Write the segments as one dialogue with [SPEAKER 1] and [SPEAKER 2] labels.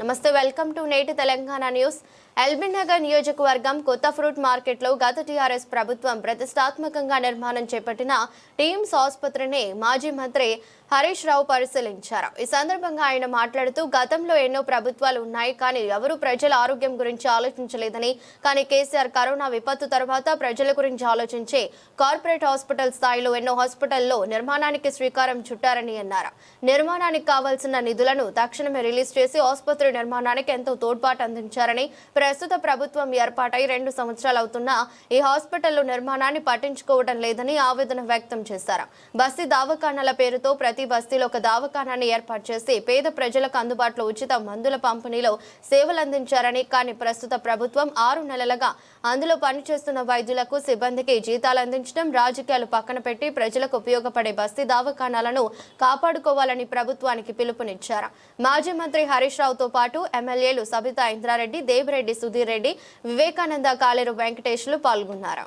[SPEAKER 1] నమస్తే welcome to నేటి Telangana news. LB Nagar నియోజకవర్గం కొత్త ఫ్రూట్ మార్కెట్లో గత టీఆర్ఎస్ ప్రభుత్వం ప్రతిష్టాత్మకంగా నిర్మాణం చేపట్టిన టీమ్స్ ఆసుపత్రిని మాజీ మంత్రి హరీష్ రావు పరిశీలించారు. ఈ సందర్భంగా ఆయన మాట్లాడుతూ గతంలో ఎన్నో ప్రభుత్వాలు ఉన్నాయి కానీ ఎవరూ ప్రజల ఆరోగ్యం గురించి ఆలోచించలేదని కానీ కేసీఆర్ కరోనా విపత్తు తర్వాత ప్రజల గురించి ఆలోచించి కార్పొరేట్ హాస్పిటల్ స్థాయిలో ఎన్నో హాస్పిటల్లో నిర్మాణానికి శ్రీకారం చుట్టారని అన్నారు. నిర్మాణానికి కావాల్సిన నిధులను తక్షణమే రిలీజ్ చేసి ఆసుపత్రి నిర్మాణానికి ఎంతో తోడ్పాటు అందించారని ప్రస్తుత ప్రభుత్వం ఏర్పాటై రెండు సంవత్సరాలు అవుతున్నా ఈ హాస్పిటల్ నిర్మాణాన్ని పట్టించుకోవడం లేదని ఆవేదన వ్యక్తం చేశారు. బస్తీ దావఖానాల పేరుతో ప్రతి బస్తీలో ఒక దావఖానాన్ని ఏర్పాటు చేసి పేద ప్రజలకు అందుబాటులో ఉచిత మందుల పంపిణీలో సేవలు అందించారని కానీ ప్రస్తుత ప్రభుత్వం ఆరు నెలలుగా అందులో పనిచేస్తున్న వైద్యులకు సిబ్బందికి జీతాలు అందించడం రాజకీయాలు పక్కన పెట్టి ప్రజలకు ఉపయోగపడే బస్తీ దావఖానాలను కాపాడుకోవాలని ప్రభుత్వానికి పిలుపునిచ్చారు. మాజీ మంత్రి హరీష్ రావుతో పాటు ఎమ్మెల్యేలు సబితా ఇంద్రారెడ్డి దేవిరెడ్డి సుధీర్ రెడ్డి వివేకానంద కాలేరు వెంకటేష్లు పాల్గొన్నారు.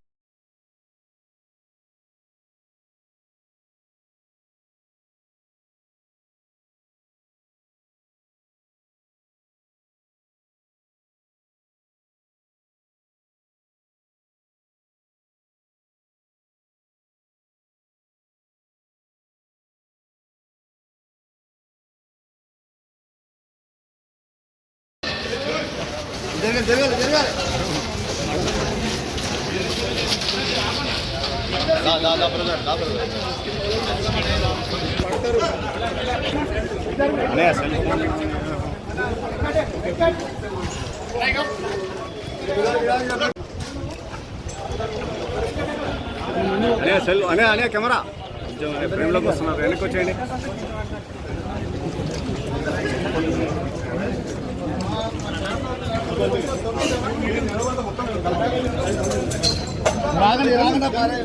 [SPEAKER 2] అనే సెల్ అనే అనే కెమెరా. కొంచెం ఫ్రేమ్లోకి వస్తున్నారు. వెనక్కి వచ్చేయండి.
[SPEAKER 3] రాగండి రాగండి పారే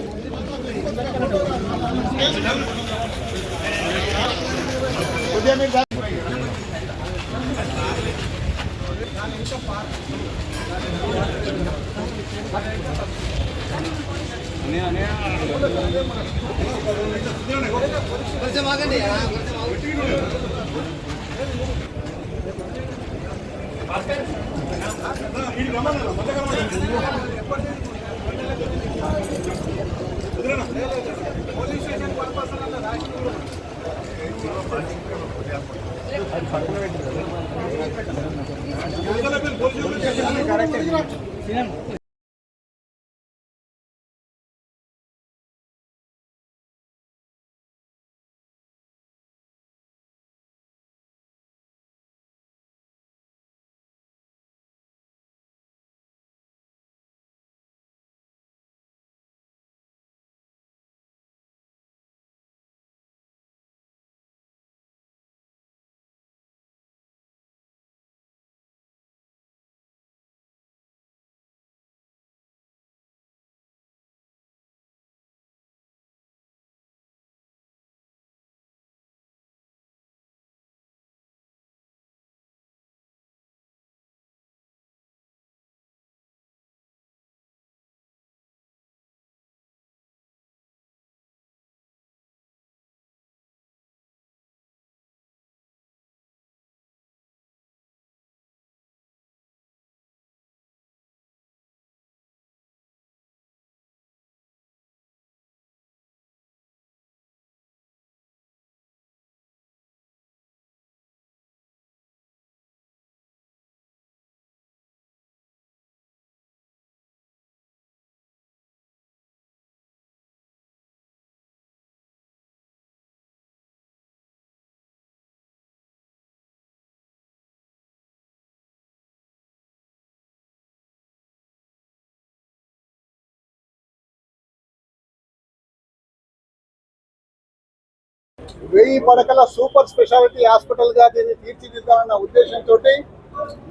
[SPEAKER 3] కొద్దిగా మీరు రా- కొంచెం ఆగండి పోలీస్ స్టేషన్ పర్పస్ పక్కన పెట్టి
[SPEAKER 4] వెయ్యి పడకల సూపర్ స్పెషాలిటీ హాస్పిటల్గా దీన్ని తీర్చిదిద్దాలన్న ఉద్దేశంతో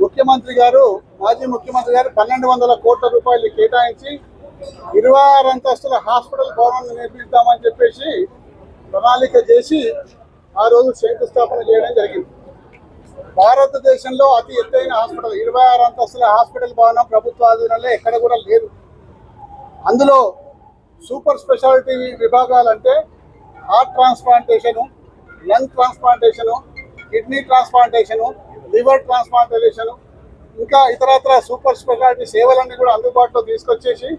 [SPEAKER 4] ముఖ్యమంత్రి గారు మాజీ ముఖ్యమంత్రి గారు పన్నెండు వందల కోట్ల రూపాయలు కేటాయించి ఇరవై ఆరు అంతస్తుల హాస్పిటల్ భవనాన్ని నిర్మిద్దామని చెప్పేసి ప్రణాళిక చేసి ఆ రోజు శంకుస్థాపన చేయడం జరిగింది. భారతదేశంలో అతి ఎత్తైన హాస్పిటల్ ఇరవై ఆరు అంతస్తుల హాస్పిటల్ భవనం ప్రభుత్వ ఆధీనంలో ఎక్కడ కూడా లేదు. అందులో super speciality విభాగాలంటే heart transplantation lung transplantation kidney transplantation liver transplantation ఇంకా ఇతరత్ర సూపర్ స్పెషాలిటీ సేవలన్నీ కూడా అందుబాటులో తీసుకొచ్చేసి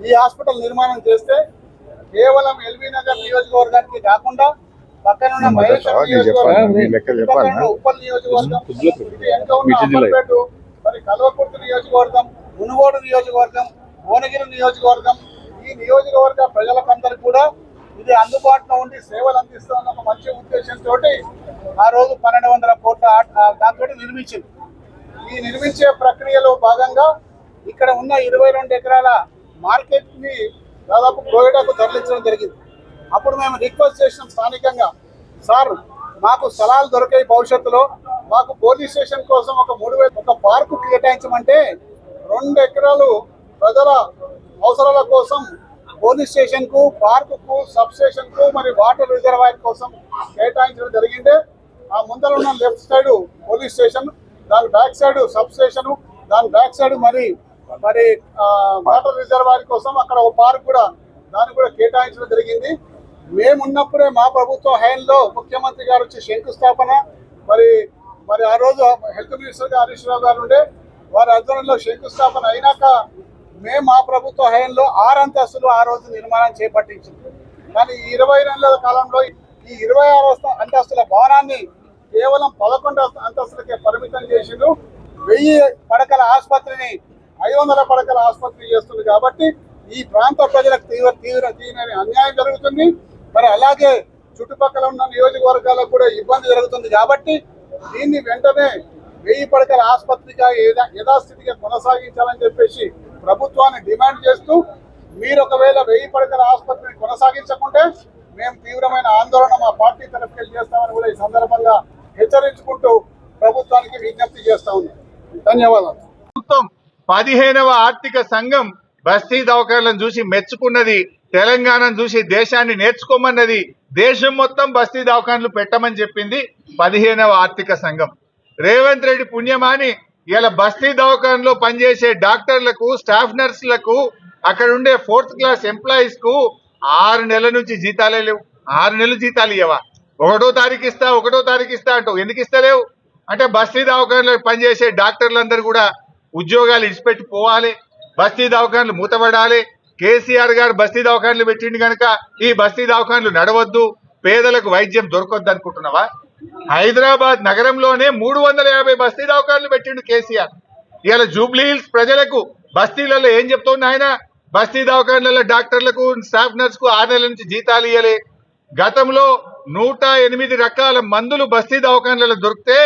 [SPEAKER 4] ఈ హాస్పిటల్ నిర్మాణం చేస్తే కేవలం ఎల్బీ నగర్ నియోజకవర్గానికి కాకుండా పక్కన ఉన్న మహేశ్వరం నియోజకవర్గం ఉప్పల్ నియోజకవర్గం మరి కల్వకుర్తి నియోజకవర్గం మునుగోడు నియోజకవర్గం భువనగిరి నియోజకవర్గం ఈ నియోజకవర్గ ప్రజలకందరికీ కూడా ఇది అందుబాటులో ఉండి సేవలు అందిస్తున్న ఒక మంచి ఉద్దేశంతో ఆ రోజు పన్నెండు వందల కోట్ల దాంతో నిర్మించింది. ఈ నిర్మించే ప్రక్రియలో భాగంగా ఇక్కడ ఉన్న ఇరవై రెండు ఎకరాల మార్కెట్ని దాదాపు కోయడాకు తరలించడం జరిగింది. అప్పుడు మేము రిక్వెస్ట్ చేసినాం స్థానికంగా సార్ మాకు స్థలాలు దొరికాయి భవిష్యత్తులో మాకు పోలీస్ స్టేషన్ కోసం ఒక మూడు వేల ఒక పార్కు కేటాయించమంటే రెండు ఎకరాలు ప్రజల అవసరాల కోసం పోలీస్ స్టేషన్కు పార్కు కు సబ్ స్టేషన్కు మరి వాటర్ రిజర్వాయర్ కోసం కేటాయించడం జరిగిందే. ఆ ముందర ఉన్న లెఫ్ట్ సైడ్ పోలీస్ స్టేషన్ దాని బ్యాక్ సైడ్ సబ్ స్టేషన్ దాని బ్యాక్ సైడ్ మరి మరి వాటర్ రిజర్వాయర్ కోసం అక్కడ ఒక పార్క్ కూడా దాన్ని కూడా కేటాయించడం జరిగింది. మేమున్నప్పుడే మా ప్రభుత్వ హయాంలో ముఖ్యమంత్రి గారు వచ్చి శంకుస్థాపన మరి మరి ఆ రోజు హెల్త్ మినిస్టర్ హరీష్ రావు గారు ఉండే వారి ఆధ్వర్యంలో శంకుస్థాపన అయినాక మేము మా ప్రభుత్వ హయంలో ఆరు అంతస్తులు ఆ రోజు నిర్మాణం చేపట్టించింది. కానీ ఈ ఇరవై నెలల కాలంలో ఈ ఇరవై ఆరు అంతస్తుల భవనాన్ని కేవలం పదకొండు అంతస్తులకే పరిమితం చేసిండు వెయ్యి పడకల ఆసుపత్రిని ఐదు వందల పడకల ఆసుపత్రి చేస్తుంది కాబట్టి ఈ ప్రాంత ప్రజలకు తీవ్ర తీవ్ర తీవ్ర అన్యాయం జరుగుతుంది. మరి అలాగే చుట్టుపక్కల ఉన్న నియోజకవర్గాలకు కూడా ఇబ్బంది జరుగుతుంది కాబట్టి దీన్ని వెంటనే వెయ్యి పడకల ఆసుపత్రిగా యథాస్థితిగా కొనసాగించాలని చెప్పేసి ప్రభుత్వాన్ని డిమాండ్ చేస్తూ మీరు ఒకవేళ వెయ్యి పడకల ఆసుపత్రిని కొనసాగించకుంటే మేము తీవ్రమైన ఆందోళన మా పార్టీ తరఫుకెళ్ళి చేస్తామని కూడా ఈ సందర్భంగా హెచ్చరించుకుంటూ ప్రభుత్వానికి విజ్ఞప్తి చేస్తా ఉన్నాం. ధన్యవాదాలు.
[SPEAKER 5] ప్రభుత్వం పదిహేనవ ఆర్థిక సంఘం బస్తీ దవాఖానాలను చూసి మెచ్చుకున్నది తెలంగాణను చూసి దేశాన్ని నేర్చుకోమన్నది దేశం మొత్తం బస్తీ దవాఖానలు పెట్టమని చెప్పింది పదిహేనవ ఆర్థిక సంఘం. రేవంత్ రెడ్డి పుణ్యమాని ఇలా బస్తీ దవాఖానలో పనిచేసే డాక్టర్లకు స్టాఫ్ నర్సులకు అక్కడ ఉండే ఫోర్త్ క్లాస్ ఎంప్లాయీస్కు ఆరు నెలల నుంచి జీతాలే లేవు. ఆరు నెలలు జీతాలు ఇవ్వవా ఒకటో తారీఖు ఇస్తా ఒకటో తారీఖు ఇస్తా అంటావు. ఎందుకు ఇస్తలేవు? అంటే బస్తీ దవాఖానలో పనిచేసే డాక్టర్లందరూ కూడా ఉద్యోగాలు ఇడిచిపెట్టి పోవాలి. బస్తీ దవాఖానలు మూతపడాలి. కేసీఆర్ గారు బస్తీ దవాఖానలు పెట్టిండు కనుక ఈ బస్తీ దవాఖానలు నడవద్దు. పేదలకు వైద్యం దొరకొద్దు అనుకుంటున్నావా హైదరాబాద్ నగరంలోనే మూడు వందల యాభై బస్తీ దవాఖాన్లు పెట్టిండు కేసీఆర్. ఇవాళ జూబ్లీ హిల్స్ ప్రజలకు బస్తీలలో ఏం చెప్తుంది ఆయన బస్తీ దవాఖాన్లలో డాక్టర్లకు స్టాఫ్ నర్స్కు ఆరు నెలల నుంచి జీతాలు ఇవ్వలే గతంలో నూట ఎనిమిది రకాల మందులు బస్తీ దవాఖాన్లలో దొరికితే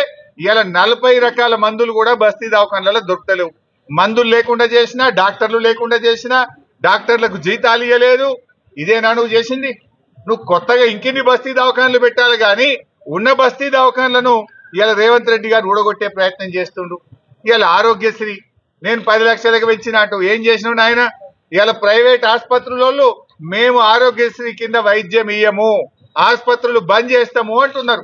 [SPEAKER 5] ఇవాళ నలభై రకాల మందులు కూడా బస్తీ దవాఖాన్లలో దొరకలేవు. మందులు లేకుండా చేసినా డాక్టర్లు లేకుండా చేసినా డాక్టర్లకు జీతాలు ఇవ్వలేదు ఇదేనా నువ్వు చేసింది? నువ్వు కొత్తగా ఇంకెన్ని బస్తీ దవాఖాన్లు పెట్టాలి కానీ ఉన్న బస్తీ దవాఖానలను ఇవాళ రేవంత్ రెడ్డి గారు ఊడగొట్టే ప్రయత్నం చేస్తుండు. ఇవాళ ఆరోగ్యశ్రీ నేను పది లక్షలకు పెంచినట్టు ఏం చేసినావు నాయన? ఇవాళ ప్రైవేట్ ఆసుపత్రులలో మేము ఆరోగ్యశ్రీ కింద వైద్యం ఇయ్యము ఆసుపత్రులు బంద్ చేస్తాము అంటున్నారు.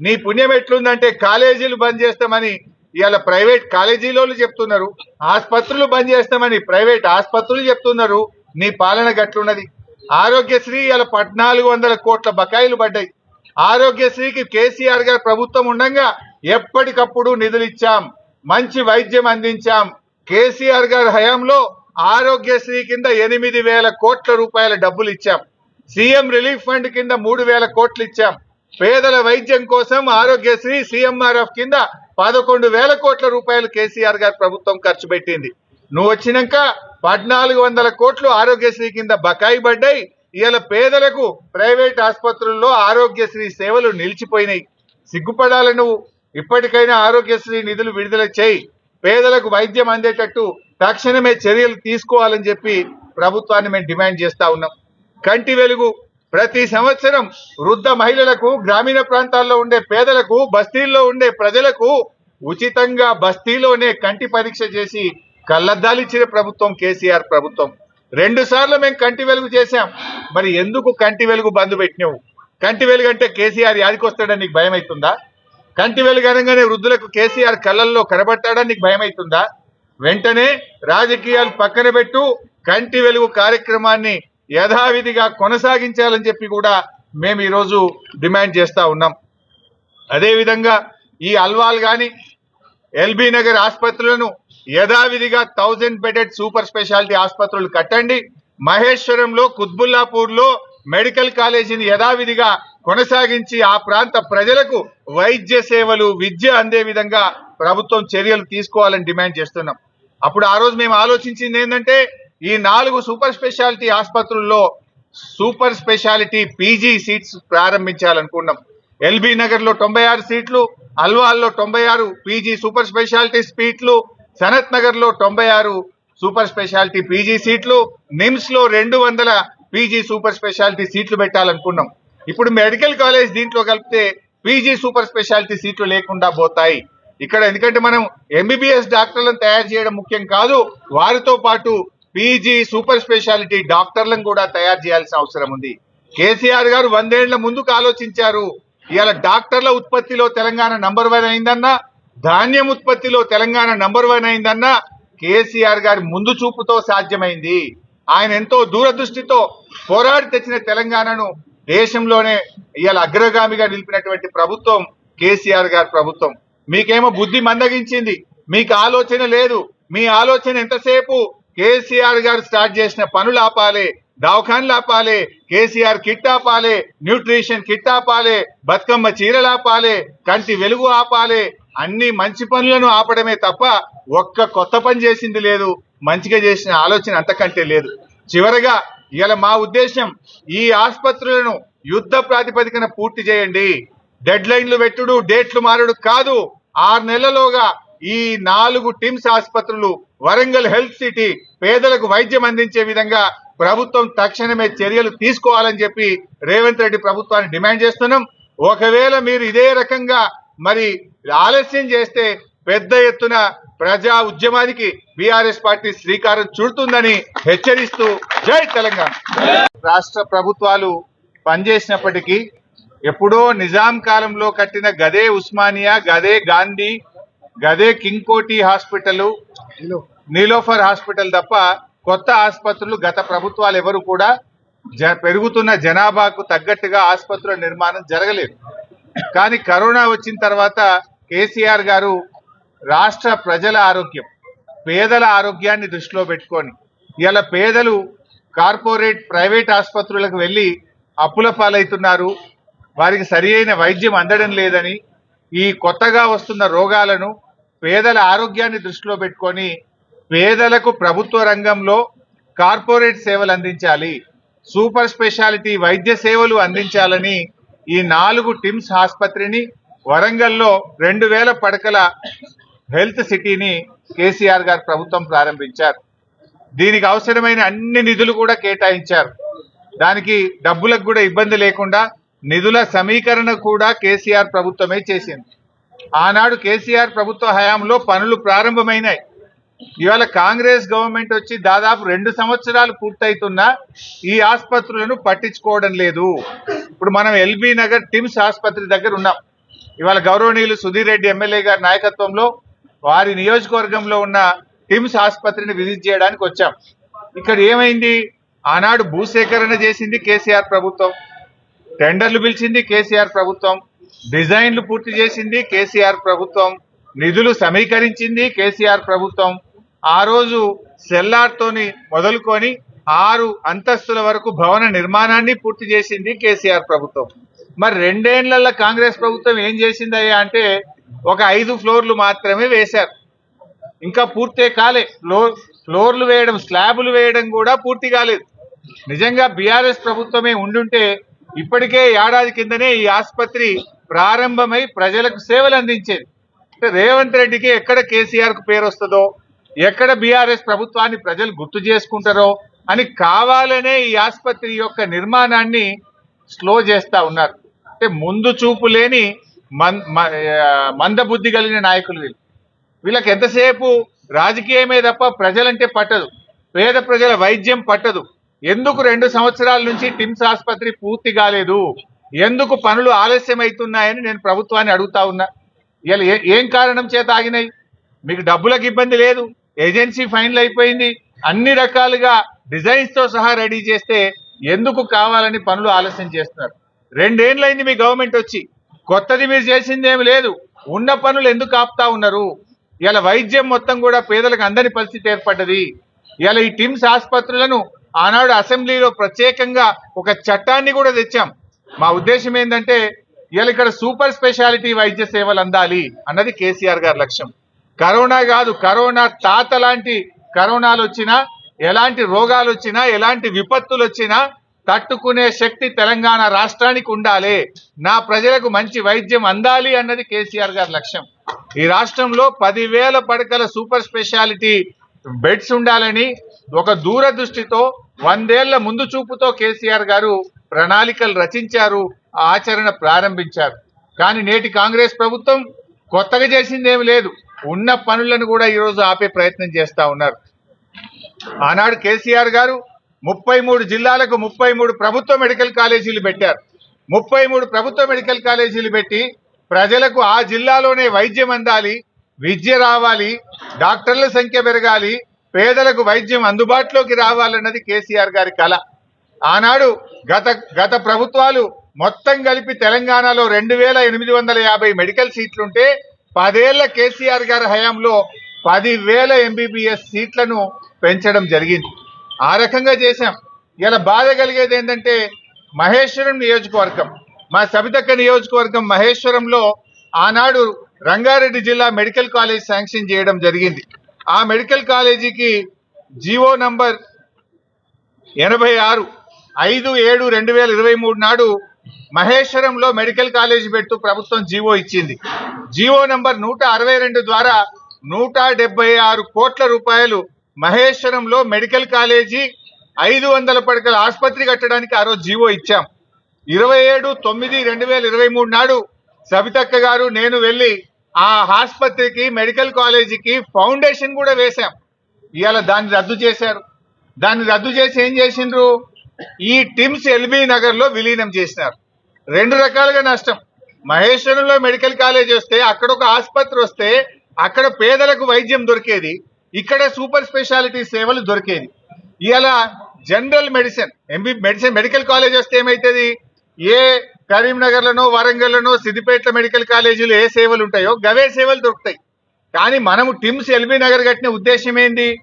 [SPEAKER 5] నీ పుణ్యం ఎట్లుందంటే కాలేజీలు బంద్ చేస్తామని ఇవాళ ప్రైవేట్ కాలేజీలోళ్ళు చెప్తున్నారు. ఆసుపత్రులు బంద్ చేస్తామని ప్రైవేట్ ఆసుపత్రులు చెప్తున్నారు. నీ పాలన గట్లున్నది. ఆరోగ్యశ్రీ ఇవాళ పద్నాలుగు వందల కోట్ల బకాయిలు పడ్డాయి. ఆరోగ్యశ్రీకి కేసీఆర్ గారు ప్రభుత్వం ఉండగా ఎప్పటికప్పుడు నిధులు ఇచ్చాం. మంచి వైద్యం అందించాం. కేసీఆర్ గారి హయాంలో ఆరోగ్యశ్రీ కింద ఎనిమిది వేల కోట్ల రూపాయల డబ్బులు ఇచ్చాం. సీఎం రిలీఫ్ ఫండ్ కింద మూడు వేల కోట్లు ఇచ్చాం. పేదల వైద్యం కోసం ఆరోగ్యశ్రీ సీఎంఆర్ఎఫ్ కింద పదకొండు వేల కోట్ల రూపాయలు కేసీఆర్ గారి ప్రభుత్వం ఖర్చు పెట్టింది. నువ్వు వచ్చినాక పద్నాలుగు వందల కోట్లు ఆరోగ్యశ్రీ కింద బకాయి పడ్డాయి. ఇవాళ పేదలకు ప్రైవేట్ ఆసుపత్రుల్లో ఆరోగ్యశ్రీ సేవలు నిలిచిపోయినాయి. సిగ్గుపడాలి నువ్వు. ఇప్పటికైనా ఆరోగ్యశ్రీ నిధులు విడుదల చేయి. పేదలకు వైద్యం అందేటట్టు తక్షణమే చర్యలు తీసుకోవాలని చెప్పి ప్రభుత్వాన్ని మేము డిమాండ్ చేస్తా ఉన్నాం. కంటి వెలుగు. ప్రతి సంవత్సరం వృద్ధ మహిళలకు గ్రామీణ ప్రాంతాల్లో ఉండే పేదలకు బస్తీల్లో ఉండే ప్రజలకు ఉచితంగా బస్తీలోనే కంటి పరీక్ష చేసి కళ్ళద్దాలిచ్చిన ప్రభుత్వం కేసీఆర్ ప్రభుత్వం. రెండు సార్లు మేము కంటి వెలుగు చేశాం. మరి ఎందుకు కంటి వెలుగు బంద్ పెట్టినావు? కంటి వెలుగు అంటే కేసీఆర్ యాదికొస్తాడని నీకు భయం అవుతుందా కంటి వెలుగు అనగానే వృద్ధులకు కేసీఆర్ కళ్ళల్లో కనబడతాడని నీకు భయం అవుతుందా వెంటనే రాజకీయాలు పక్కన పెట్టు కంటి వెలుగు కార్యక్రమాన్ని యథావిధిగా కొనసాగించాలని చెప్పి కూడా మేము ఈరోజు డిమాండ్ చేస్తూ ఉన్నాం. అదేవిధంగా ఈ అల్వాల్ కానీ ఎల్బీ నగర్ ఆసుపత్రులను యథావిధిగా థౌజండ్ బెడెడ్ సూపర్ స్పెషాలిటీ ఆసుపత్రులు కట్టండి. మహేశ్వరంలో కుత్బుల్లాపూర్లో మెడికల్ కాలేజీని యథావిధిగా కొనసాగించి ఆ ప్రాంత ప్రజలకు వైద్య సేవలు విద్య అందే విధంగా ప్రభుత్వం చర్యలు తీసుకోవాలని డిమాండ్ చేస్తున్నాం. అప్పుడు ఆ రోజు మేము ఆలోచించింది ఏంటంటే ఈ నాలుగు సూపర్ స్పెషాలిటీ ఆసుపత్రుల్లో సూపర్ స్పెషాలిటీ పీజీ సీట్స్ ప్రారంభించాలనుకున్నాం. ఎల్బీ నగర్లో తొంభై ఆరు సీట్లు అల్వాల్లో తొంభై ఆరు పీజీ సూపర్ స్పెషాలిటీ సీట్లు సనత్ నగర్లో తొంభై ఆరు సూపర్ స్పెషాలిటీ పీజీ సీట్లు నిమ్స్లో రెండు వందల పీజీ సూపర్ స్పెషాలిటీ సీట్లు పెట్టాలనుకున్నాం. ఇప్పుడు మెడికల్ కాలేజ్ దీంట్లో కలిపితే పీజీ సూపర్ స్పెషాలిటీ సీట్లు లేకుండా పోతాయి. ఇక్కడ ఎందుకంటే మనం ఎంబీబీఎస్ డాక్టర్లను తయారు చేయడం ముఖ్యం కాదు వారితో పాటు పీజీ సూపర్ స్పెషాలిటీ డాక్టర్లను కూడా తయారు చేయాల్సిన అవసరం ఉంది. కేసీఆర్ గారు వందేళ్ళ ముందుకు ఆలోచించారు ఇవాళ డాక్టర్ల ఉత్పత్తిలో తెలంగాణ నంబర్ వన్ అయిందన్నా ధాన్యం ఉత్పత్తిలో తెలంగాణ నంబర్ వన్ అయిందన్నా కేసీఆర్ గారి ముందు చూపుతో సాధ్యమైంది. ఆయన ఎంతో దూరదృష్టితో పోరాడి తెచ్చిన తెలంగాణను దేశంలోనే ఇవాళ అగ్రగామిగా నిలిపినటువంటి ప్రభుత్వం కేసీఆర్ గారి ప్రభుత్వం. మీకేమో బుద్ధి మందగించింది. మీకు ఆలోచన లేదు. మీ ఆలోచన ఎంతసేపు? కేసీఆర్ గారు స్టార్ట్ చేసిన పనులు ఆపాలి దవాఖాన్లు ఆపాలి కేసీఆర్ కిట్ ఆపాలి న్యూట్రిషన్ కిట్ ఆపాలి బతుకమ్మ చీరలు ఆపాలి కంటి వెలుగు ఆపాలి అన్ని మంచి పనులను ఆపడమే తప్ప ఒక్క కొత్త పని చేసింది లేదు మంచిగా చేసిన ఆలోచన అంతకంటే లేదు. చివరగా ఇలా మా ఉద్దేశం ఈ ఆసుపత్రులను యుద్ధ ప్రాతిపదికన పూర్తి చేయండి. డెడ్ లైన్లు పెట్టుడు డేట్లు మారుడు కాదు ఆరు నెలలోగా ఈ నాలుగు టిమ్స్ ఆసుపత్రులు వరంగల్ హెల్త్ సిటీ పేదలకు వైద్యం అందించే విధంగా ప్రభుత్వం తక్షణమే చర్యలు తీసుకోవాలని చెప్పి రేవంత్ రెడ్డి ప్రభుత్వాన్ని డిమాండ్ చేస్తున్నాం. ఒకవేళ మీరు ఇదే రకంగా మరి ఆలస్యం చేస్తే పెద్ద ఎత్తున ప్రజా ఉద్యమానికి బీఆర్ఎస్ పార్టీ శ్రీకారం చుడుతుందని హెచ్చరిస్తూ జై తెలంగాణ. రాష్ట్ర ప్రభుత్వాలు పనిచేసినప్పటికీ ఎప్పుడో నిజాం కాలంలో కట్టిన గదే ఉస్మానియా గదే గాంధీ గదే కింగ్ కోటి హాస్పిటల్ నీలోఫర్ హాస్పిటల్ తప్ప కొత్త ఆసుపత్రులు గత ప్రభుత్వాలు ఎవరు కూడా జ పెరుగుతున్న జనాభాకు తగ్గట్టుగా ఆసుపత్రుల నిర్మాణం జరగలేదు. కానీ కరోనా వచ్చిన తర్వాత కేసీఆర్ గారు రాష్ట్ర ప్రజల ఆరోగ్యం పేదల ఆరోగ్యాన్ని దృష్టిలో పెట్టుకొని ఇలా పేదలు కార్పొరేట్ ప్రైవేట్ ఆసుపత్రులకు వెళ్ళి అప్పుల పాలవుతున్నారు. వారికి సరియైన వైద్యం అందడం లేదని ఈ కొత్తగా వస్తున్న రోగాలను పేదల ఆరోగ్యాన్ని దృష్టిలో పెట్టుకొని పేదలకు ప్రభుత్వ రంగంలో కార్పొరేట్ సేవలు అందించాలి సూపర్ స్పెషాలిటీ వైద్య సేవలు అందించాలని ఈ నాలుగు టిమ్స్ ఆసుపత్రిని వరంగల్లో రెండు వేల పడకల హెల్త్ సిటీని కేసీఆర్ గారు ప్రభుత్వం ప్రారంభించారు. దీనికి అవసరమైన అన్ని నిధులు కూడా కేటాయించారు. దానికి డబ్బులకు కూడా ఇబ్బంది లేకుండా నిధుల సమీకరణ కూడా కేసీఆర్ ప్రభుత్వమే చేసింది. ఆనాడు కేసీఆర్ ప్రభుత్వ హయాంలో పనులు ప్రారంభమైనాయి. ఇవాళ కాంగ్రెస్ గవర్నమెంట్ వచ్చి దాదాపు రెండు సంవత్సరాలు పూర్తయితున్నా ఈ ఆసుపత్రులను పట్టించుకోవడం లేదు. ఇప్పుడు మనం ఎల్బీ నగర్ టిమ్స్ ఆసుపత్రి దగ్గర ఉన్నాం. ఇవాళ గౌరవనీయులు సుధీర్ రెడ్డి ఎమ్మెల్యే గారి నాయకత్వంలో వారి నియోజకవర్గంలో ఉన్న టిమ్స్ ఆసుపత్రిని విజిట్ చేయడానికి వచ్చాం. ఇక్కడ ఏమైంది? ఆనాడు భూసేకరణ చేసింది కేసీఆర్ ప్రభుత్వం. టెండర్లు పిలిచింది కేసీఆర్ ప్రభుత్వం. డిజైన్లు పూర్తి చేసింది కేసీఆర్ ప్రభుత్వం. నిధులు సమీకరించింది కేసీఆర్ ప్రభుత్వం. ఆ రోజు సెల్లార్తోని మొదలుకొని ఆరు అంతస్తుల వరకు భవన నిర్మాణాన్ని పూర్తి చేసింది కేసీఆర్ ప్రభుత్వం. మరి రెండేళ్ళలో కాంగ్రెస్ ప్రభుత్వం ఏం చేసిందయ్యా అంటే ఒక ఐదు ఫ్లోర్లు మాత్రమే వేశారు. ఇంకా పూర్తే కాలే. ఫ్లోర్ ఫ్లోర్లు వేయడం స్లాబులు వేయడం కూడా పూర్తి కాలేదు. నిజంగా బీఆర్ఎస్ ప్రభుత్వమే ఉండుంటే ఇప్పటికే ఏడాది కిందనే ఈ ఆసుపత్రి ప్రారంభమై ప్రజలకు సేవలు అందించేది. రేవంత్ రెడ్డికి ఎక్కడ కేసీఆర్కు పేరు వస్తుందో ఎక్కడ బీఆర్ఎస్ ప్రభుత్వాన్ని ప్రజలు గుర్తు చేసుకుంటారో అని కావాలనే ఈ ఆసుపత్రి యొక్క నిర్మాణాన్ని స్లో చేస్తా ఉన్నారు. అంటే ముందు చూపు లేని మ- మందబుద్ధి కలిగిన నాయకులు వీళ్ళు. వీళ్ళకి ఎంతసేపు రాజకీయమే తప్ప ప్రజలంటే పట్టదు. పేద ప్రజల వైద్యం పట్టదు. ఎందుకు రెండు సంవత్సరాల నుంచి టిమ్స్ ఆసుపత్రి పూర్తి కాలేదు? ఎందుకు పనులు ఆలస్యం అవుతున్నాయని నేను ప్రభుత్వాన్ని అడుగుతా ఉన్నా. ఇలా ఏం కారణం చేత ఆగినాయి? మీకు డబ్బులకు ఇబ్బంది లేదు. ఏజెన్సీ ఫైనల్ అయిపోయింది. అన్ని రకాలుగా డిజైన్స్తో సహా రెడీ చేస్తే ఎందుకు కావాలని పనులు ఆలస్యం చేస్తున్నారు. రెండేండ్లైంది మీ గవర్నమెంట్ వచ్చి కొత్తది మీరు చేసింది లేదు ఉన్న పనులు ఎందుకు ఆపుతా ఉన్నారు? ఇలా వైద్యం మొత్తం కూడా పేదలకు అందని పరిస్థితి ఏర్పడ్డది. ఇలా ఈ టిమ్స్ ఆసుపత్రులను ఆనాడు అసెంబ్లీలో ప్రత్యేకంగా ఒక చట్టాన్ని కూడా తెచ్చాం. మా ఉద్దేశం ఏంటంటే ఇలా ఇక్కడ సూపర్ స్పెషాలిటీ వైద్య సేవలు అందాలి అన్నది కేసీఆర్ గారి లక్ష్యం. కరోనా కాదు కరోనా తాత లాంటి కరోనాలు వచ్చినా ఎలాంటి రోగాలు వచ్చినా ఎలాంటి విపత్తులు వచ్చినా తట్టుకునే శక్తి తెలంగాణ రాష్ట్రానికి ఉండాలి. నా ప్రజలకు మంచి వైద్యం అందాలి అన్నది కేసీఆర్ గారి లక్ష్యం. ఈ రాష్ట్రంలో పదివేల పడకల సూపర్ స్పెషాలిటీ బెడ్స్ ఉండాలని ఒక దూరదృష్టితో వందేళ్ళ ముందు చూపుతో కేసీఆర్ గారు ప్రణాళికలు రచించారు ఆచరణ ప్రారంభించారు. కానీ నేటి కాంగ్రెస్ ప్రభుత్వం కొత్తగా చేసిందేమి లేదు. ఉన్న పనులను కూడా ఈరోజు ఆపే ప్రయత్నం చేస్తా ఉన్నారు. ఆనాడు కేసీఆర్ గారు ముప్పై మూడు జిల్లాలకు ముప్పై మూడు ప్రభుత్వ మెడికల్ కాలేజీలు పెట్టారు. ముప్పై మూడు ప్రభుత్వ మెడికల్ కాలేజీలు పెట్టి ప్రజలకు ఆ జిల్లాలోనే వైద్యం అందాలి విద్య రావాలి డాక్టర్ల సంఖ్య పెరగాలి పేదలకు వైద్యం అందుబాటులోకి రావాలన్నది కేసీఆర్ గారి కళ ఆనాడు గత గత ప్రభుత్వాలు మొత్తం కలిపి తెలంగాణలో రెండు వేల ఎనిమిది వందల యాభై మెడికల్ సీట్లుంటే పదేళ్ళ కేసీఆర్ గారి హయాంలో పదివేల ఎంబీబీఎస్ సీట్లను పెంచడం జరిగింది. ఆ రకంగా చేశాం. ఇలా బాధ కలిగేది ఏంటంటే మహేశ్వరం నియోజకవర్గం. మా సబితక్క నియోజకవర్గం మహేశ్వరంలో ఆనాడు రంగారెడ్డి జిల్లా మెడికల్ కాలేజ్ శాంక్షన్ చేయడం జరిగింది. ఆ మెడికల్ కాలేజీకి జీవో నంబర్ ఎనభై ఆరు ఐదు ఏడు రెండు వేల ఇరవై మూడు నాడు మహేశ్వరంలో మెడికల్ కాలేజ్ పెడుతూ ప్రభుత్వం జీవో ఇచ్చింది. జీవో నంబర్ నూట అరవై రెండు ద్వారా నూట డెబ్బై ఆరు కోట్ల రూపాయలు మహేశ్వరంలో మెడికల్ కాలేజీ ఐదు వందల పడకల ఆసుపత్రి కట్టడానికి ఆ రోజు జీవో ఇచ్చాం. ఇరవై ఏడు తొమ్మిది రెండు వేల ఇరవై మూడు నాడు సబితక్క గారు నేను వెళ్ళి ఆ ఆసుపత్రికి మెడికల్ కాలేజీకి ఫౌండేషన్ కూడా వేశాం. ఇవాళ దాన్ని రద్దు చేశారు. దాన్ని రద్దు చేసి ఏం చేసిండ్రు? ఈ టిమ్స్ ఎల్బీ నగర్లో విలీనం చేసినారు. రెండు రకాలుగా నష్టం. మహేశ్వరంలో మెడికల్ కాలేజ్ వస్తే అక్కడ ఒక ఆసుపత్రి వస్తే అక్కడ పేదలకు వైద్యం దొరికేది. ఇక్కడ సూపర్ స్పెషాలిటీ సేవలు దొరికేది. ఇలా general medicine MB medicine medical college వస్తే ఏమవుతుంది ఏ కరీంనగర్లోనో వరంగల్లోనో సిద్దిపేట మెడికల్ కాలేజీలో ఏ సేవలు ఉంటాయో గవే సేవలు దొరుకుతాయి. కానీ మనము టిమ్స్ ఎల్బీ నగర్ కట్టిన ఉద్దేశం ఏంది?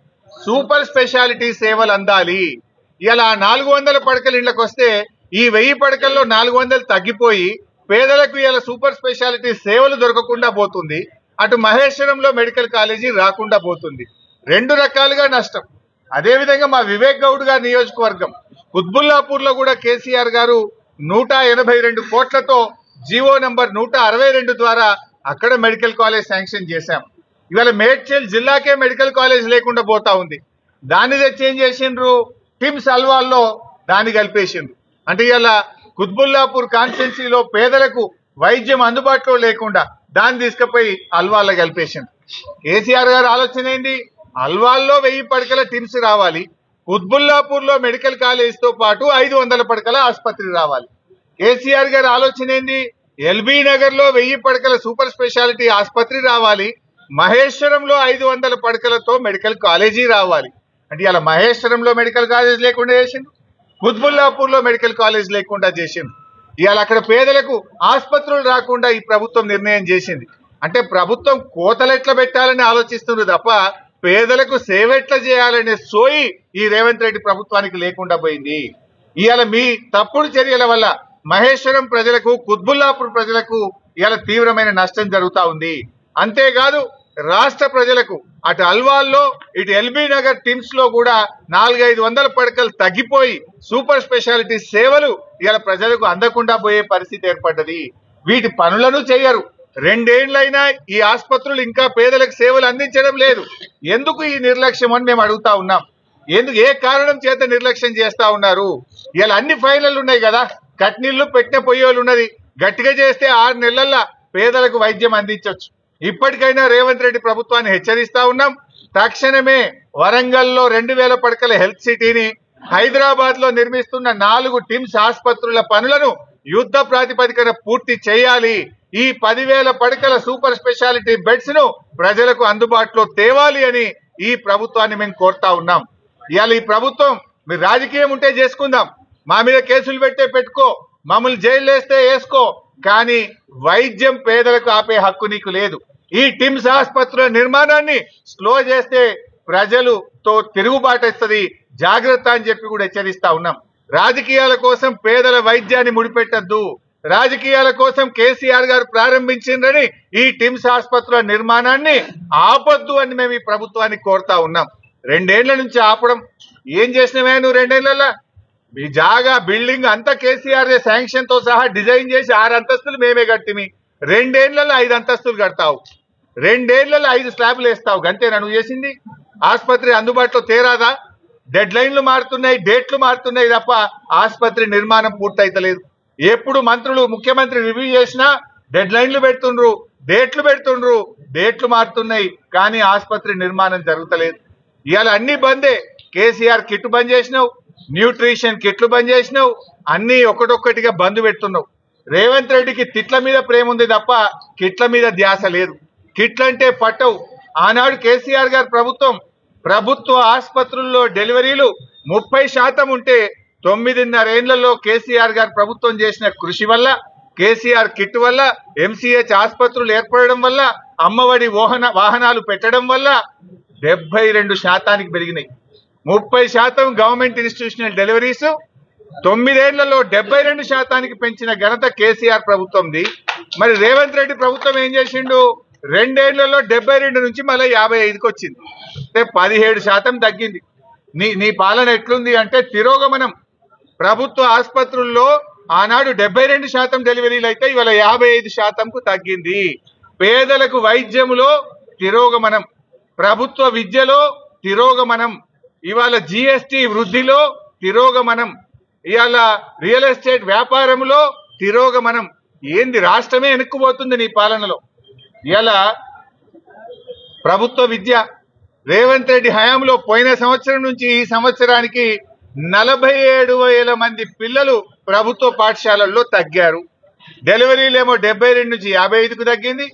[SPEAKER 5] సూపర్ స్పెషాలిటీ సేవలు అందాలి. ఇలా నాలుగు వందల పడకలు ఇళ్ళకి వస్తే ఈ వెయ్యి పడకల్లో నాలుగు వందలు తగ్గిపోయి పేదలకు ఇలా సూపర్ స్పెషాలిటీ సేవలు దొరకకుండా పోతుంది. అటు మహేశ్వరంలో మెడికల్ కాలేజీ రాకుండా పోతుంది. రెండు రకాలుగా నష్టం. అదేవిధంగా మా వివేక్ గౌడ్ గారి నియోజకవర్గం. కుత్బుల్లాపూర్లో కూడా కేసీఆర్ గారు నూట ఎనభై రెండు కోట్లతో జీవో నంబర్ నూట అరవై రెండు ద్వారా అక్కడ మెడికల్ కాలేజ్ శాంక్షన్ చేశాం. ఇవాళ మేడ్చల్ జిల్లాకే మెడికల్ కాలేజ్ లేకుండా పోతా ఉంది. దాన్ని తెచ్చి ఏం చేసిండ్రు? టిమ్స్ అల్వాల్లో దాన్ని కలిపేసిండ్రు అంటే ఇలా కుత్బుల్లాపూర్ కాన్స్టిట్యున్సీలో పేదలకు వైద్యం అందుబాటులో లేకుండా దాన్ని తీసుకుపోయి అల్వాల్లో కలిపేసిండ్రు కేసీఆర్ గారు ఆలోచన ఏంటి? అల్వాల్లో వెయ్యి పడకల టిమ్స్ రావాలి కుత్బుల్లాపూర్లో మెడికల్ కాలేజీతో పాటు ఐదు వందల పడకల ఆసుపత్రి రావాలి. కేసీఆర్ గారి ఆలోచన ఏంటి? ఎల్బీ నగర్లో వెయ్యి పడకల సూపర్ స్పెషాలిటీ ఆసుపత్రి రావాలి మహేశ్వరంలో ఐదు వందల పడకలతో మెడికల్ కాలేజీ రావాలి. అంటే ఇలా మహేశ్వరంలో మెడికల్ కాలేజ్ లేకుండా చేసిండు కుత్బుల్లాపూర్లో మెడికల్ కాలేజ్ లేకుండా చేసిండు. ఇవాళ అక్కడ పేదలకు ఆసుపత్రులు రాకుండా ఈ ప్రభుత్వం నిర్ణయం చేసింది. అంటే ప్రభుత్వం కోతలు ఎట్లా పెట్టాలని ఆలోచిస్తుంది తప్ప పేదలకు సేవ ఎట్లా చేయాలనే సోయి ఈ రేవంత్ రెడ్డి ప్రభుత్వానికి లేకుండా పోయింది. ఇవాళ మీ తప్పుడు చర్యల వల్ల మహేశ్వరం ప్రజలకు కుత్బుల్లాపూర్ ప్రజలకు ఇవాళ తీవ్రమైన నష్టం జరుగుతూ ఉంది. అంతేకాదు రాష్ట్ర ప్రజలకు అటు అల్వాల్లో ఇటు ఎల్బీ నగర్ టిమ్స్లో కూడా నాలుగైదు వందల పడకలు తగ్గిపోయి సూపర్ స్పెషాలిటీ సేవలు ఇలా ప్రజలకు అందకుండా పోయే పరిస్థితి ఏర్పడ్డది. వీటి పనులను చేయరు రెండేండ్లైనా ఈ ఆసుపత్రులు ఇంకా పేదలకు సేవలు అందించడం లేదు. ఎందుకు ఈ నిర్లక్ష్యం అని మేము అడుగుతా ఉన్నాం. ఎందుకు ఏ కారణం చేత నిర్లక్ష్యం చేస్తా ఉన్నారు? ఇలా అన్ని ఫైనల్ ఉన్నాయి కదా. కట్నీళ్ళు పెట్టిన పొయ్యోళ్ళు ఉన్నది గట్టిగా చేస్తే ఆరు నెలల్లో పేదలకు వైద్యం అందించవచ్చు ఇప్పటికైనా రేవంత్ రెడ్డి ప్రభుత్వాన్ని హెచ్చరిస్తా ఉన్నాం. తక్షణమే వరంగల్లో రెండు వేల పడకల హెల్త్ సిటీని హైదరాబాద్లో నిర్మిస్తున్న నాలుగు టిమ్స్ ఆసుపత్రుల పనులను యుద్ధ ప్రాతిపదికన పూర్తి చేయాలి. ఈ పదివేల పడకల సూపర్ స్పెషాలిటీ బెడ్స్ను ప్రజలకు అందుబాటులో తేవాలి అని ఈ ప్రభుత్వాన్ని మేము కోరుతా ఉన్నాం. ఇవాళ ఈ ప్రభుత్వం మీరు రాజకీయం ఉంటే చేసుకుందాం. మా మీద కేసులు పెట్టే పెట్టుకో. మమ్మల్ని జైలు వేస్తే వేసుకో. కానీ వైద్యం పేదలకు ఆపే హక్కు నీకు లేదు. ఈ టిమ్స్ ఆసుపత్రుల నిర్మాణాన్ని స్లో చేస్తే ప్రజలుతో తిరుగుబాటిస్తుంది జాగ్రత్త అని చెప్పి కూడా హెచ్చరిస్తా ఉన్నాం. రాజకీయాల కోసం పేదల వైద్యాన్ని ముడిపెట్టద్దు. రాజకీయాల కోసం కేసీఆర్ గారు ప్రారంభించిందని ఈ టిమ్స్ ఆసుపత్రుల నిర్మాణాన్ని ఆపొద్దు అని మేము ఈ ప్రభుత్వాన్ని కోరుతా ఉన్నాం. రెండేళ్ళ నుంచి ఆపడం. ఏం చేసినవే నువ్వు రెండేళ్ళలో మీ జాగా బిల్డింగ్ అంతా కేసీఆర్ శాంక్షన్తో సహా డిజైన్ చేసి ఆరు అంతస్తులు మేమే కట్టిమి. రెండేళ్ళలో ఐదు అంతస్తులు కడతావు. రెండేళ్ళలో ఐదు స్లాబ్లు వేస్తావు. గంతేనా నువ్వు చేసింది? ఆసుపత్రి అందుబాటులో తేరాదా? డెడ్ లైన్లు మారుతున్నాయి డేట్లు మారుతున్నాయి తప్ప ఆసుపత్రి నిర్మాణం పూర్తయితలేదు. ఎప్పుడు మంత్రులు ముఖ్యమంత్రి రివ్యూ చేసినా డెడ్ లైన్లు పెడుతుండ్రు డేట్లు పెడుతుండ్రు డేట్లు మారుతున్నాయి. కానీ ఆసుపత్రి నిర్మాణం జరుగుతలేదు. ఇవాళ అన్ని బందే. కేసీఆర్ కిట్ బంద్ చేసినావు. న్యూట్రిషన్ కిట్లు బంద్ చేసినావు అన్ని ఒకటొక్కటిగా బంద్ పెడుతున్నావు. రేవంత్ రెడ్డికి తిట్ల మీద ప్రేమ ఉంది తప్ప కిట్ల మీద ధ్యాస లేదు. కిట్లంటే పట్టవు. ఆనాడు కేసీఆర్ గారు ప్రభుత్వం ప్రభుత్వ ఆసుపత్రుల్లో డెలివరీలు ముప్పై శాతం ఉంటే తొమ్మిదిన్నరేళ్ళలో కేసీఆర్ గారు ప్రభుత్వం చేసిన కృషి వల్ల కేసీఆర్ కిట్ వల్ల ఎంసీహెచ్ ఆసుపత్రులు ఏర్పడడం వల్ల అమ్మఒడి వాహన వాహనాలు పెట్టడం వల్ల డెబ్బై రెండు శాతానికి పెరిగినాయి. ముప్పై శాతం గవర్నమెంట్ ఇన్స్టిట్యూషనల్ డెలివరీస్ తొమ్మిదేళ్ళలో డెబ్బై రెండు శాతానికి పెంచిన ఘనత కేసీఆర్ ప్రభుత్వంది. మరి రేవంత్ రెడ్డి ప్రభుత్వం ఏం చేసిండు? రెండేళ్ళలో డెబ్బై రెండు నుంచి మళ్ళీ యాభై ఐదుకి వచ్చింది. అంటే పదిహేడు శాతం తగ్గింది. నీ నీ పాలన ఎట్లుంది అంటే తిరోగమనం. ప్రభుత్వ ఆసుపత్రుల్లో ఆనాడు డెబ్బై రెండు శాతం డెలివరీలు అయితే ఇవాళ యాభై ఐదు శాతంకు తగ్గింది. పేదలకు వైద్యములో తిరోగమనం. ప్రభుత్వ విద్యలో తిరోగమనం. ఇవాళ జిఎస్టి వృద్ధిలో తిరోగమనం. ఇవాళ రియల్ ఎస్టేట్ వ్యాపారంలో తిరోగమనం. ఏంది రాష్ట్రమే వెనుక్కుపోతుంది నీ పాలనలో? ఇవాళ ప్రభుత్వ విద్య రేవంత్ రెడ్డి హయాంలో పోయిన సంవత్సరం నుంచి ఈ సంవత్సరానికి నలభై ఏడు వేల మంది పిల్లలు ప్రభుత్వ పాఠశాలల్లో తగ్గారు. డెలివరీలేమో డెబ్బై రెండు నుంచి యాభై ఐదుకు తగ్గింది.